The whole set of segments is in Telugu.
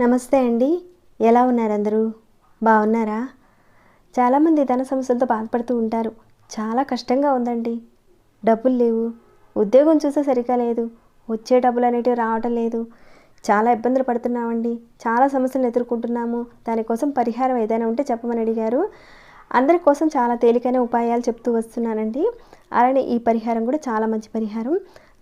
నమస్తే అండి. ఎలా ఉన్నారు అందరూ? బాగున్నారా చాలామంది ధన సమస్యలతో బాధపడుతూ ఉంటారు. చాలా కష్టంగా ఉందండి. డబ్బులు లేవు. ఉద్యోగం చూసే సరిగా లేదు. వచ్చే డబ్బులు అనేటివి రావటం లేదు. చాలా ఇబ్బందులు పడుతున్నామండి. చాలా సమస్యలను ఎదుర్కొంటున్నాము. దానికోసం పరిహారం ఏదైనా ఉంటే చెప్పమని అడిగారు. అందరి కోసం చాలా తేలికైన ఉపాయాలు చెప్తూ వస్తున్నానండి. అలానే ఈ పరిహారం కూడా చాలా మంచి పరిహారం.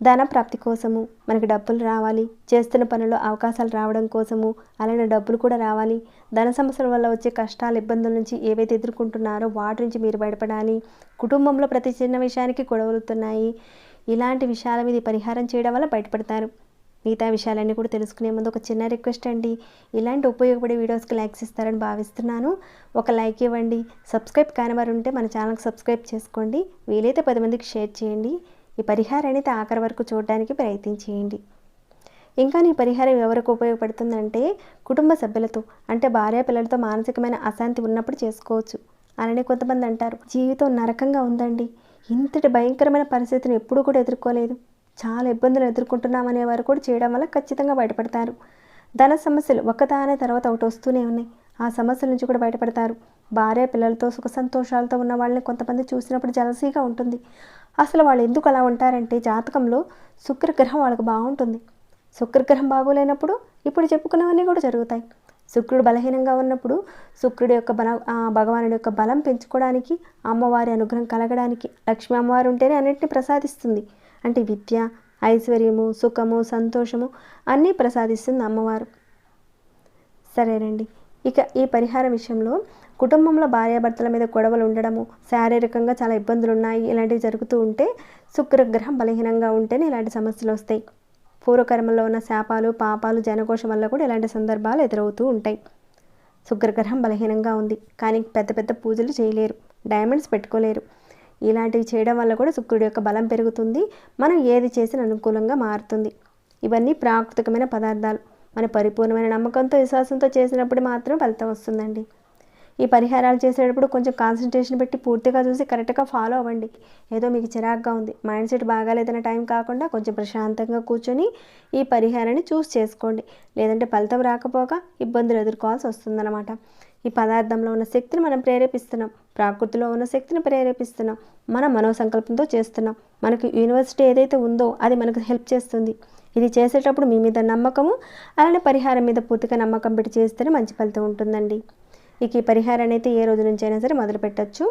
ధన ప్రాప్తి కోసము మనకి డబ్బులు రావాలి. చేస్తున్న పనుల్లో అవకాశాలు రావడం కోసము అలానే డబ్బులు కూడా రావాలి. ధన సమస్యల వల్ల వచ్చే కష్టాలు ఇబ్బందుల నుంచి ఏవైతే ఎదుర్కొంటున్నారో వాటి నుంచి మీరు బయటపడాలి. కుటుంబంలో ప్రతి చిన్న విషయానికి గొడవలుతున్నాయి ఇలాంటి విషయాల మీద పరిహారం చేయడం వల్ల బయటపడతారు. మిగతా విషయాలన్నీ కూడా తెలుసుకునే ముందు ఒక చిన్న రిక్వెస్ట్ అండి. ఇలాంటి ఉపయోగపడే వీడియోస్కి లైక్స్ ఇస్తారని భావిస్తున్నాను. ఒక లైక్ ఇవ్వండి. సబ్స్క్రైబ్ కానివారు ఉంటే మన ఛానల్కి సబ్స్క్రైబ్ చేసుకోండి. వీలైతే పది మందికి షేర్ చేయండి. ఈ పరిహారాన్ని అయితే ఆఖరి వరకు చూడడానికి ప్రయత్నం చేయండి. ఇంకా నీ పరిహారం ఎవరికి ఉపయోగపడుతుందంటే కుటుంబ సభ్యులతో అంటే భార్య పిల్లలతో మానసికమైన అశాంతి ఉన్నప్పుడు చేసుకోవచ్చు అలానే కొంతమంది అంటారు. జీవితం నరకంగా ఉందండి. ఇంతటి భయంకరమైన పరిస్థితిని ఎప్పుడూ కూడా ఎదుర్కోలేదు. చాలా ఇబ్బందులు ఎదుర్కొంటున్నామనే వారు కూడా చేయడం వల్ల ఖచ్చితంగా బయటపడతారు. ధన సమస్యలు ఒక్కదానే తర్వాత ఒకటి వస్తూనే ఉన్నాయి. ఆ సమస్యల నుంచి కూడా బయటపడతారు. భార్య పిల్లలతో సుఖ సంతోషాలతో ఉన్న వాళ్ళని కొంతమంది చూసినప్పుడు జలసీగా ఉంటుంది. అసలు వాళ్ళు ఎందుకు అలా ఉంటారంటే జాతకంలో శుక్రగ్రహం వాళ్ళకు బాగుంటుంది. శుక్రగ్రహం బాగోలేనప్పుడు ఇప్పుడు చెప్పుకున్నవన్నీ కూడా జరుగుతాయి. శుక్రుడు బలహీనంగా ఉన్నప్పుడు శుక్రుడి యొక్క బల భగవానుడి యొక్క బలం పెంచుకోవడానికి అమ్మవారి అనుగ్రహం కలగడానికి లక్ష్మీ అమ్మవారు ఉంటేనే అన్నింటినీ ప్రసాదిస్తుంది. అంటే విద్య ఐశ్వర్యము సుఖము సంతోషము అన్నీ ప్రసాదిస్తుంది అమ్మవారు. సరేనండి. ఇక ఈ పరిహార విషయంలో కుటుంబంలో భార్యాభర్తల మీద గొడవలు ఉండడము శారీరకంగా చాలా ఇబ్బందులు ఉన్నాయి ఇలాంటివి జరుగుతూ ఉంటే శుక్రగ్రహం బలహీనంగా ఉంటేనే ఇలాంటి సమస్యలు వస్తాయి. పూర్వకర్మలో ఉన్న శాపాలు పాపాలు జనకోశం వల్ల కూడా ఇలాంటి సందర్భాలు ఎదురవుతూ ఉంటాయి. శుక్రగ్రహం బలహీనంగా ఉంది కానీ పెద్ద పెద్ద పూజలు చేయలేరు డైమండ్స్ పెట్టుకోలేరు. ఇలాంటివి చేయడం వల్ల కూడా శుక్రుడి యొక్క బలం పెరుగుతుంది. మనం ఏది చేసిన అనుకూలంగా మారుతుంది. ఇవన్నీ ప్రాకృతికమైన పదార్థాలు. మన పరిపూర్ణమైన నమ్మకంతో విశ్వాసంతో చేసినప్పుడు మాత్రం ఫలితం వస్తుందండి. ఈ పరిహారాలు చేసేటప్పుడు కొంచెం కాన్సన్ట్రేషన్ పెట్టి పూర్తిగా చూసి కరెక్ట్గా ఫాలో అవ్వండి. ఏదో మీకు చిరాగ్గా ఉంది. మైండ్ సెట్ బాగాలేదన్న టైం కాకుండా కొంచెం ప్రశాంతంగా కూర్చొని ఈ పరిహారాన్ని చూస్ చేసుకోండి. లేదంటే ఫలితం రాకపోగా ఇబ్బందులు ఎదుర్కోవాల్సి వస్తుందన్నమాట. ఈ పదార్థంలో ఉన్న శక్తిని మనం ప్రేరేపిస్తున్నాం. ప్రకృతిలో ఉన్న శక్తిని ప్రేరేపిస్తున్నాం. మన మనోసంకల్పంతో చేస్తున్నాం. మనకు యూనివర్సిటీ ఏదైతే ఉందో అది మనకు హెల్ప్ చేస్తుంది. ఇది చేసేటప్పుడు మీ మీద నమ్మకము అలానే పరిహారం మీద పూర్తిగా నమ్మకం పెట్టి చేస్తేనే మంచి ఫలితం ఉంటుందండి. ఇక ఈ పరిహారాన్ని అయితే ఏ రోజు నుంచి అయినా సరే మొదలు పెట్టచ్చు.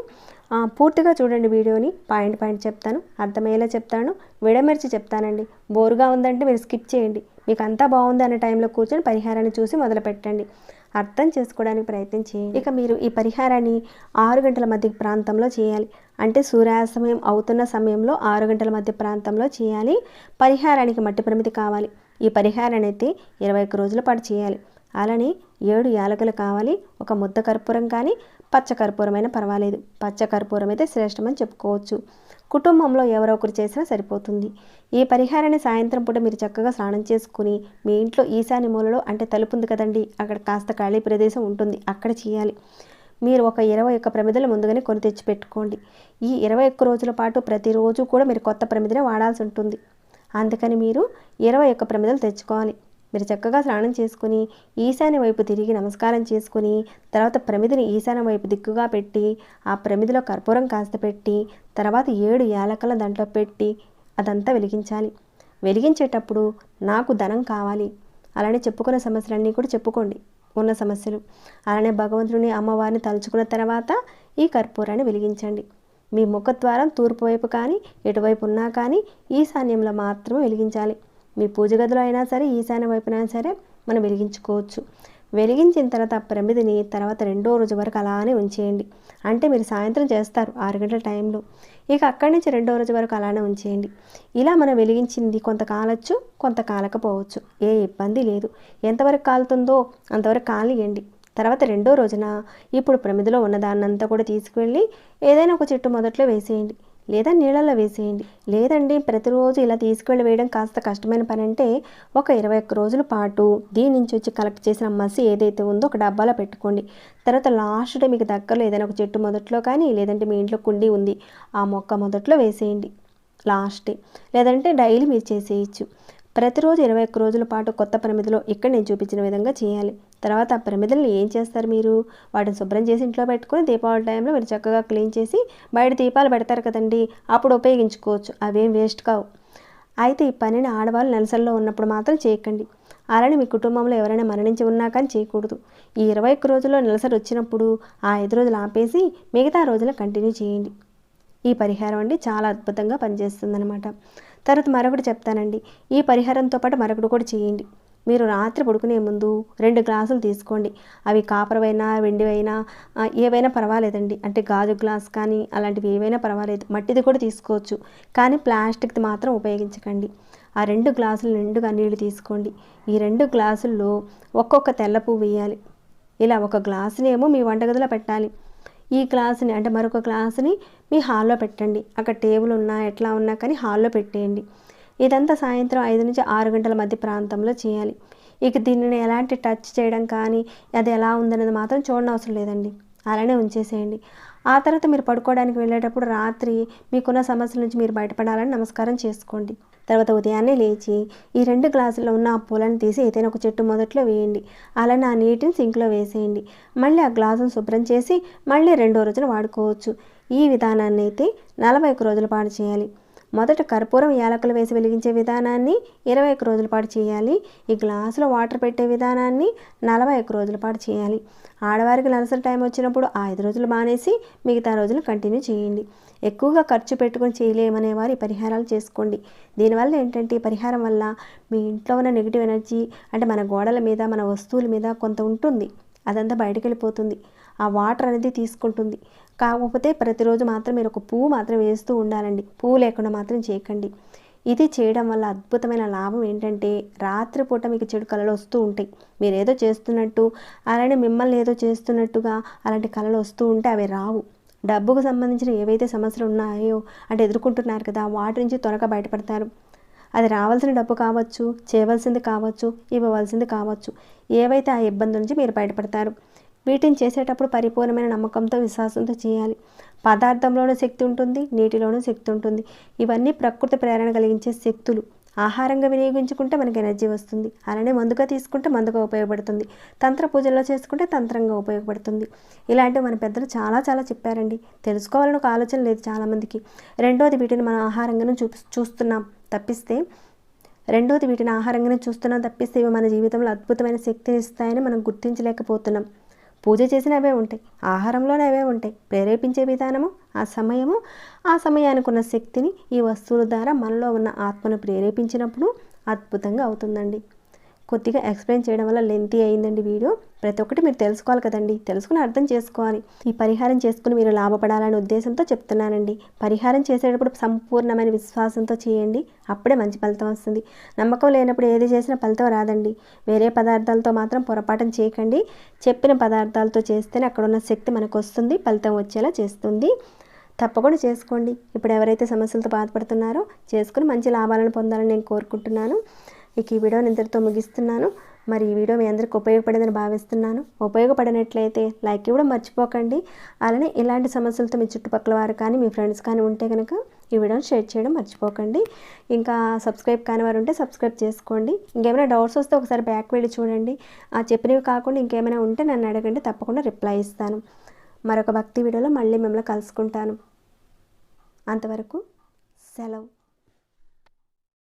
పూర్తిగా చూడండి వీడియోని. పాయింట్ పాయింట్ చెప్తాను. అర్థమయ్యేలా చెప్తాను. విడమర్చి చెప్తానండి. బోరుగా ఉందంటే మీరు స్కిప్ చేయండి. మీకు అంతా బాగుంది అనే టైంలో కూర్చొని పరిహారాన్ని చూసి మొదలుపెట్టండి. అర్థం చేసుకోవడానికి ప్రయత్నం చేయండి. ఇక మీరు ఈ పరిహారాన్ని ఆరు గంటల మధ్య ప్రాంతంలో చేయాలి. అంటే సూర్యాస్తమయం అవుతున్న సమయంలో ఆరు గంటల మధ్య ప్రాంతంలో చేయాలి. పరిహారానికి మట్టి పరిమితి కావాలి. ఈ పరిహారాన్ని అయితే ఇరవై ఒక్క రోజుల పాటు చేయాలి. అలానే ఏడు యాలకులు కావాలి. ఒక ముద్ద కర్పూరం కానీ పచ్చకర్పూరమైన పర్వాలేదు. పచ్చ కర్పూరం అయితే శ్రేష్టమని చెప్పుకోవచ్చు. కుటుంబంలో ఎవరో ఒకరు చేసినా సరిపోతుంది. ఈ పరిహారాన్ని సాయంత్రం పూట మీరు చక్కగా స్నానం చేసుకుని మీ ఇంట్లో ఈశాన్య మూలలో అంటే తలుపు ఉంది కదండి అక్కడ కాస్త ఖాళీ ప్రదేశం ఉంటుంది అక్కడ చేయాలి. మీరు ఒక ఇరవై ఒక్క ప్రమిదలు ముందుగానే కొని తెచ్చి పెట్టుకోండి ఈ ఇరవై ఒక్క రోజుల పాటు ప్రతిరోజు కూడా మీరు కొత్త ప్రమిదనే వాడాల్సి ఉంటుంది. అందుకని మీరు ఇరవై ఒక్క ప్రమిదలు తెచ్చుకోవాలి. మీరు చక్కగా స్నానం చేసుకుని ఈశాన్య వైపు తిరిగి నమస్కారం చేసుకుని తర్వాత ప్రమిదిని ఈశాన్య వైపు దిక్కుగా పెట్టి ఆ ప్రమిదిలో కర్పూరం కాస్త పెట్టి తర్వాత ఏడు యాలకల దాంట్లో పెట్టి అదంతా వెలిగించాలి. వెలిగించేటప్పుడు నాకు ధనం కావాలి. అలానే చెప్పుకున్న సమస్యలన్నీ కూడా చెప్పుకోండి. ఉన్న సమస్యలు. అలానే భగవంతుని అమ్మవారిని తలుచుకున్న తర్వాత ఈ కర్పూరాన్ని వెలిగించండి. మీ ముఖద్వారం తూర్పు వైపు కానీ ఎటువైపు ఉన్నా కానీ ఈశాన్యంలో మాత్రమే వెలిగించాలి. మీ పూజ గదిలో అయినా సరే ఈశాన్య వైపున అయినా సరే మనం వెలిగించుకోవచ్చు. వెలిగించిన తర్వాత ప్రమిదిని తర్వాత రెండో రోజు వరకు అలానే ఉంచేయండి. అంటే మీరు సాయంత్రం చేస్తారు ఆరు గంటల టైంలో. ఇక అక్కడి నుంచి రెండో రోజు వరకు అలానే ఉంచేయండి. ఇలా మనం వెలిగించింది కొంత కాలచ్చు కొంత కాలకపోవచ్చు ఏ ఇబ్బంది లేదు. ఎంతవరకు కాలుతుందో అంతవరకు కాలియండి తర్వాత రెండో రోజున ఇప్పుడు ప్రమిదిలో ఉన్న దాన్నంతా కూడా తీసుకువెళ్ళి ఏదైనా ఒక చెట్టు మొదట్లో వేసేయండి. లేదా నీళ్ళలో వేసేయండి. లేదండి ప్రతిరోజు ఇలా తీసుకెళ్ళి వేయడం కాస్త కష్టమైన పని అంటే ఒక ఇరవై ఒక్క రోజుల పాటు దీని నుంచి వచ్చి కలెక్ట్ చేసిన మసి ఏదైతే ఉందో ఒక డబ్బాలో పెట్టుకోండి. తర్వాత లాస్ట్ డే మీకు దగ్గరలో ఏదైనా ఒక చెట్టు మొదట్లో కానీ లేదంటే మీ ఇంట్లో కుండీ ఉంది ఆ మొక్క మొదట్లో వేసేయండి. Last day. లేదంటే డైలీ మీరు చేసేయచ్చు. ప్రతిరోజు ఇరవై ఒక్క రోజుల పాటు కొత్త పరిమితిలో ఇక్కడ నేను చూపించిన విధంగా చేయాలి. తర్వాత ఆ పరిమితులను ఏం చేస్తారు మీరు? వాటిని శుభ్రం చేసి ఇంట్లో పెట్టుకొని దీపావళి టైంలో మీరు చక్కగా క్లీన్ చేసి బయట దీపాలు పెడతారు కదండి అప్పుడు ఉపయోగించుకోవచ్చు. అవేం వేస్ట్ కావు. అయితే ఈ పనిని ఆడవాళ్ళు నెలసల్లో ఉన్నప్పుడు మాత్రం చేయకండి. అలానే మీ కుటుంబంలో ఎవరైనా మరణించి ఉన్నా కానీ చేయకూడదు. ఈ ఇరవై ఒక్క రోజుల్లో నెలసరి వచ్చినప్పుడు ఆ ఐదు రోజులు ఆపేసి మిగతా రోజులు కంటిన్యూ చేయండి. ఈ పరిహారం అండి చాలా అద్భుతంగా పనిచేస్తుందన్నమాట. తర్వాత మరొకటి చెప్తానండి. ఈ పరిహారంతో పాటు మరొకటి కూడా చేయండి. మీరు రాత్రి పడుకునే ముందు రెండు గ్లాసులు తీసుకోండి. అవి కాపరవైనా వెండివైనా ఏవైనా పర్వాలేదండి. అంటే గాజు గ్లాస్ కానీ అలాంటివి ఏవైనా పర్వాలేదు. మట్టిది కూడా తీసుకోవచ్చు. కానీ ప్లాస్టిక్ది మాత్రం ఉపయోగించకండి. ఆ రెండు గ్లాసులు నిండుగా నీళ్ళు తీసుకోండి. ఈ రెండు గ్లాసుల్లో ఒక్కొక్క తెల్ల పువ్వు వేయాలి. ఇలా ఒక గ్లాసునేమో మీ వంటగదిలో పెట్టాలి. ఈ క్లాస్ని అంటే మరొక క్లాస్ని మీ హాల్లో పెట్టండి. అక్కడ టేబుల్ ఉన్నా ఎట్లా ఉన్నా కానీ హాల్లో పెట్టేయండి. ఇదంతా సాయంత్రం ఐదు నుంచి ఆరు గంటల మధ్య ప్రాంతంలో చేయాలి. ఇక దీనిని ఎలాంటి టచ్ చేయడం కానీ అది ఎలా ఉందనేది మాత్రం చూడనవసరం లేదండి. అలానే ఉంచేసేయండి. ఆ తర్వాత మీరు పడుకోవడానికి వెళ్ళేటప్పుడు రాత్రి మీకున్న సమస్యల నుంచి మీరు బయటపడాలని నమస్కారం చేసుకోండి. తర్వాత ఉదయాన్నే లేచి ఈ రెండు గ్లాసుల్లో ఉన్న ఆ పూలను తీసి ఏదైనా ఒక చెట్టు మొదట్లో వేయండి. అలానే ఆ నీటిని సింక్లో వేసేయండి. మళ్ళీ ఆ గ్లాసును శుభ్రం చేసి మళ్ళీ రెండో రోజున వాడుకోవచ్చు. ఈ విధానాన్ని అయితే నలభై ఒక రోజుల పాటు చేయాలి. మొదట కర్పూరం యాలకులు వేసి వెలిగించే విధానాన్ని ఇరవై ఒక్క రోజుల పాటు చేయాలి. ఈ గ్లాసులో వాటర్ పెట్టే విధానాన్ని నలభై ఒక రోజుల పాటు చేయాలి. ఆడవారికి నలసరి టైం వచ్చినప్పుడు ఐదు రోజులు మానేసి మిగతా రోజులు కంటిన్యూ చేయండి. ఎక్కువగా ఖర్చు పెట్టుకొని చేయలేమనే వారి ఈ పరిహారాలు చేసుకోండి. దీనివల్ల ఏంటంటే ఈ పరిహారం వల్ల మీ ఇంట్లో ఉన్న నెగిటివ్ ఎనర్జీ అంటే మన గోడల మీద మన వస్తువుల మీద కొంత ఉంటుంది. అదంతా బయటకు వెళ్ళిపోతుంది ఆ వాటర్ అనేది తీసుకుంటుంది. కాకపోతే ప్రతిరోజు మాత్రం మీరు ఒక పువ్వు మాత్రం వేస్తూ ఉండాలండి. పువ్వు లేకుండా మాత్రం చేయకండి. ఇది చేయడం వల్ల అద్భుతమైన లాభం ఏంటంటే రాత్రిపూట మీకు చెడు కళలు వస్తూ ఉంటాయి. మీరు ఏదో చేస్తున్నట్టు అలానే మిమ్మల్ని ఏదో చేస్తున్నట్టుగా అలాంటి కళలు వస్తూ ఉంటే అవి రావు. డబ్బుకు సంబంధించిన ఏవైతే సమస్యలు ఉన్నాయో అంటే ఎదుర్కొంటున్నారు కదా వాటి నుంచి త్వరగా బయటపడతారు. అది రావాల్సిన డబ్బు కావచ్చు చేయవలసింది కావచ్చు ఇవ్వవలసింది కావచ్చు. ఏవైతే ఆ ఇబ్బంది నుంచి మీరు బయటపడతారు. వీటిని చేసేటప్పుడు పరిపూర్ణమైన నమ్మకంతో విశ్వాసంతో చేయాలి. పదార్థంలోనూ శక్తి ఉంటుంది నీటిలోనూ శక్తి ఉంటుంది. ఇవన్నీ ప్రకృతి ప్రేరణ కలిగించే శక్తులు. ఆహారంగా వినియోగించుకుంటే మనకి ఎనర్జీ వస్తుంది. అలానే మందుగా తీసుకుంటే మందుగా ఉపయోగపడుతుంది. తంత్ర పూజల్లో చేసుకుంటే తంత్రంగా ఉపయోగపడుతుంది. ఇలాంటివి మన పెద్దలు చాలా చాలా చెప్పారండి. తెలుసుకోవాలని ఒక ఆలోచన లేదు చాలామందికి. రెండోది వీటిని మనం ఆహారంగానే చూ చూస్తున్నాం తప్పిస్తే రెండోది వీటిని ఆహారంగానే చూస్తున్నాం తప్పిస్తే ఇవి మన జీవితంలో అద్భుతమైన శక్తిని ఇస్తాయని మనం గుర్తించలేకపోతున్నాం. పూజ చేసిన అవే ఉంటాయి ఆహారంలోనే అవే ఉంటాయి. ప్రేరేపించే విధానము ఆ సమయము ఆ సమయానికి ఉన్న శక్తిని ఈ వస్తువుల ద్వారా మనలో ఉన్న ఆత్మను ప్రేరేపించినప్పుడు అద్భుతంగా అవుతుందండి. కొద్దిగా ఎక్స్ప్లెయిన్ చేయడం వల్ల లెంతీ అయిందండి వీడియో. ప్రతి ఒక్కటి మీరు తెలుసుకోవాలి కదండి. తెలుసుకుని అర్థం చేసుకోవాలి. ఈ పరిహారం చేసుకుని మీరు లాభపడాలనే ఉద్దేశంతో చెప్తున్నానండి. పరిహారం చేసేటప్పుడు సంపూర్ణమైన విశ్వాసంతో చేయండి. అప్పుడే మంచి ఫలితం వస్తుంది. నమ్మకం లేనప్పుడు ఏది చేసినా ఫలితం రాదండి. వేరే పదార్థాలతో మాత్రం పొరపాఠం చేయకండి. చెప్పిన పదార్థాలతో చేస్తేనే అక్కడ ఉన్న శక్తి మనకు వస్తుంది. ఫలితం వచ్చేలా చేస్తుంది. తప్పకుండా చేసుకోండి. ఇప్పుడు ఎవరైతే సమస్యలతో బాధపడుతున్నారో చేసుకుని మంచి లాభాలను పొందాలని నేను కోరుకుంటున్నాను. ఇక ఈ వీడియోని ఇంతటితో ముగిస్తున్నాను. మరి ఈ వీడియో మీ అందరికి ఉపయోగపడిందని భావిస్తున్నాను. ఉపయోగపడినట్లయితే లైక్ ఇవ్వడం మర్చిపోకండి. అలానే ఇలాంటి సమస్యలతో మీ చుట్టుపక్కల వారు కానీ మీ ఫ్రెండ్స్ కానీ ఉంటే కనుక ఈ వీడియోని షేర్ చేయడం మర్చిపోకండి. ఇంకా సబ్స్క్రైబ్ కాని వారు ఉంటే సబ్స్క్రైబ్ చేసుకోండి. ఇంకేమైనా డౌట్స్ వస్తే ఒకసారి బ్యాక్ వెళ్ళి చూడండి. ఆ చెప్పినవి కాకుండా ఇంకేమైనా ఉంటే నన్ను అడగండి. తప్పకుండా రిప్లై ఇస్తాను. మరొక భక్తి వీడియోలో మళ్ళీ మిమ్మల్ని కలుసుకుంటాను. అంతవరకు సెలవు.